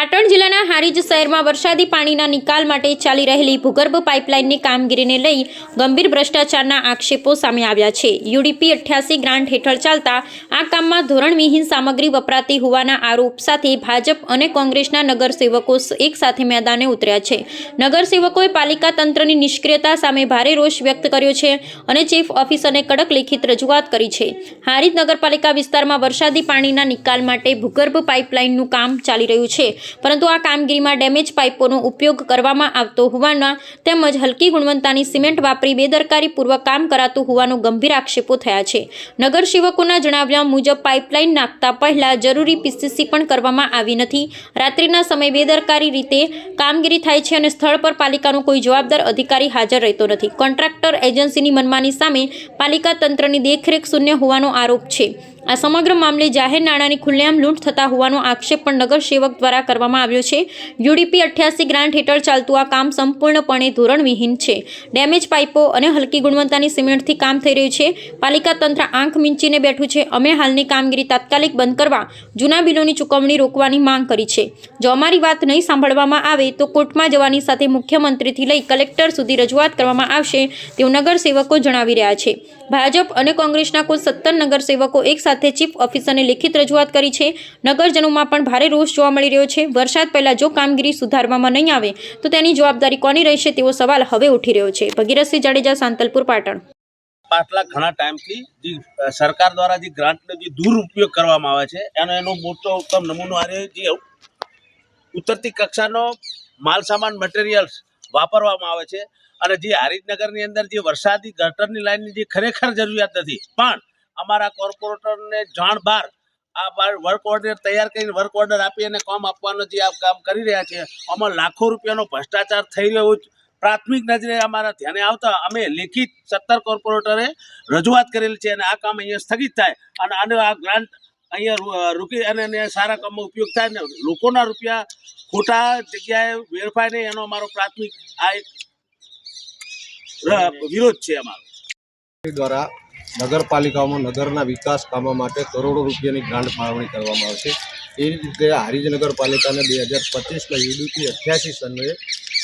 પાટણ જિલ્લાના હારીજ શહેરમાં વરસાદી પાણીના નિકાલ માટે ચાલી રહેલી ભૂગર્ભ પાઇપલાઇનની કામગીરીને લઈ ગંભીર ભ્રષ્ટાચારના આક્ષેપો સામે આવ્યા છે. યુડીપી અઠ્યાસી ગ્રાન્ટ હેઠળ ચાલતા આ કામમાં ધોરણવિહીન સામગ્રી વપરાતી હોવાના આરોપ સાથે ભાજપ અને કોંગ્રેસના નગરસેવકો એક સાથે મેદાને ઉતર્યા છે. નગરસેવકોએ પાલિકા તંત્રની નિષ્ક્રિયતા સામે ભારે રોષ વ્યક્ત કર્યો છે અને ચીફ ઓફિસરને કડક લેખિત રજૂઆત કરી છે. હારીજ નગરપાલિકા વિસ્તારમાં વરસાદી પાણીના નિકાલ માટે ભૂગર્ભ પાઇપલાઇનનું કામ ચાલી રહ્યું છે. પરંતુ આ કામગીરીમાં ડેમેજ પાઇપોનો ઉપયોગ કરવામાં આવતો હોવાના તેમજ હલકી ગુણવત્તાની સિમેન્ટ વાપરી બેદરકારીપૂર્વક કામ કરાતું હોવાનો ગંભીર આક્ષેપો થયા છે. નગરસેવકોના જણાવ્યા મુજબ પાઇપલાઇન નાખતા પહેલા જરૂરી પીસીસી પણ કરવામાં આવી નથી. રાત્રિના સમયે બેદરકારી રીતે કામગીરી થાય છે અને સ્થળ પર પાલિકાનો કોઈ જવાબદાર અધિકારી હાજર રહેતો નથી. કોન્ટ્રાક્ટર એજન્સીની મનમાની સામે પાલિકા તંત્રની દેખરેખ શૂન્ય હોવાનો આરોપ છે. આ સમગ્ર મામલે જાહેર નાણાંની ખુલ્લેઆમ લૂંટ થતા હોવાનો આક્ષેપ પણ નગરસેવક દ્વારા કરવામાં આવ્યો છે. યુડીપી અઠ્યાસી ગ્રાન્ટ હેઠળ ચાલતું આ કામ સંપૂર્ણપણે ધોરણવિહીન છે. ડેમેજ પાઇપો અને હલકી ગુણવત્તાની સિમેન્ટથી કામ થઈ રહ્યું છે. પાલિકા તંત્ર આંખ મીંચીને બેઠું છે. અમે હાલની કામગીરી તાત્કાલિક બંધ કરવા જૂના બિલોની ચૂકવણી રોકવાની માંગ કરી છે. જો અમારી વાત નહીં સાંભળવામાં આવે તો કોર્ટમાં જવાની સાથે મુખ્યમંત્રીથી લઈ કલેક્ટર સુધી રજૂઆત કરવામાં આવશે તેવું નગરસેવકો જણાવી રહ્યા છે. ભાજપ અને કોંગ્રેસના કુલ સત્તર નગરસેવકો એક સાથે ચીફ ઓફિસરને લેખિત રજૂઆત કરી છે. નગરજનોમાં પણ ભારે રોષ જોવા મળી રહ્યો છે. વરસાદ પહેલા જો કામગીરી સુધારવામાં નહીં આવે, તો તેની જવાબદારી કોની રહેશે તેવો સવાલ હવે ઉઠી રહ્યો છે. ભગીરથસિંહ જાડેજા, સાંતલપુર, પાટણ. પાછલા ઘણા ટાઈમથી જે સરકાર દ્વારા જે ગ્રાન્ટનો જે દુરુપયોગ કરવામાં આવે છે, એનો એનો મોટો ઉત્તમ નમૂનો આ જે ઉતરતી કક્ષાનો માલ સામાન મટીરિયલ્સ વાપરવામાં આવે છે. અને જે હરિજનગરની અંદર જે વરસાદી ગટરની લાઇનની જે ખરેખર જરૂરિયાત નથી. પણ અમારા કોર્પોરેટરને જાણ બહાર આ વર્ક ઓર્ડર તૈયાર કરીને વર્ક ઓર્ડર આપી અને કામ આપવાનો જે આ કામ કરી રહ્યા છે, આમાં લાખો રૂપિયાનો ભ્રષ્ટાચાર થઈ રહ્યો પ્રાથમિક નજરે અમારા ધ્યાને આવતા અમે લેખિત સત્તર કોર્પોરેટરે રજૂઆત કરેલી છે અને આ કામ અહીંયા સ્થગિત થાય અને આનો આ ગ્રાન્ટ અહીંયા રૂકી અને સારા કામમાં ઉપયોગ થાય ને લોકોના રૂપિયા ખોટા જગ્યાએ વેરફાય નહીં એનો અમારો પ્રાથમિક આ એક વિરોધ છે અમારો. દ્વારા નગરપાલિકાઓમાં નગરના વિકાસ કામો માટે કરોડો રૂપિયાની ગ્રાન્ટ ફાળવણી કરવામાં આવશે. એ રીતે હારીજ નગરપાલિકાને બે હજાર પચીસના યુડીપી અઠ્યાસી સન્વે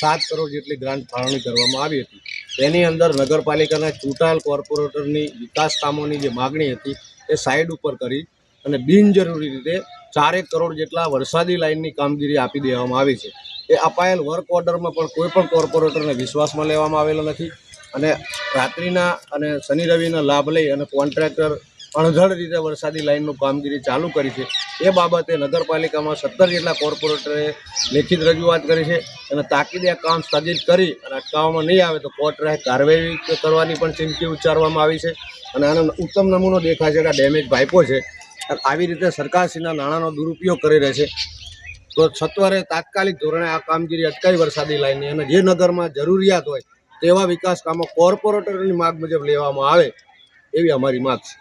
સાત કરોડ જેટલી ગ્રાન્ટ ફાળવણી કરવામાં આવી હતી. તેની અંદર નગરપાલિકાના ચૂંટાયેલ કોર્પોરેટરની વિકાસ કામોની જે માગણી હતી એ સાઈડ ઉપર કરી અને બિનજરૂરી રીતે ચારેક કરોડ જેટલા વરસાદી લાઇનની કામગીરી આપી દેવામાં આવી છે. એ અપાયેલ વર્ક ઓર્ડરમાં પણ કોઈ પણ કોર્પોરેટરને વિશ્વાસમાં લેવામાં આવેલો નથી. અને રાત્રિના અને શનિ રવિના લાભ લઈ અને કોન્ટ્રાક્ટર અણધડ રીતે વરસાદી લાઇનનું કામગીરી ચાલુ કરી છે. એ બાબતે નગરપાલિકામાં સત્તર જેટલા કોર્પોરેટરે લેખિત રજૂઆત કરી છે અને તાકીદે આ કામ સ્થગિત કરી અને અટકાવવામાં નહીં આવે તો કોર્ટ રાહે કાર્યવાહી કરવાની પણ ચીમકી ઉચ્ચારવામાં આવી છે અને આનો ઉત્તમ નમૂનો દેખાય છે આ ડેમેજ પાઇપો છે. આવી રીતે સરકારશ્રીના નાણાંનો દુરુપયોગ કરી રહે છે. તો સત્વરે તાત્કાલિક ધોરણે આ કામગીરી અટકાવી વરસાદી લાઇનની અને જે નગરમાં જરૂરિયાત હોય તેવા વિકાસ કામો કોર્પોરેટરની માગ મુજબ લેવામાં આવે એવી અમારી માગ છે.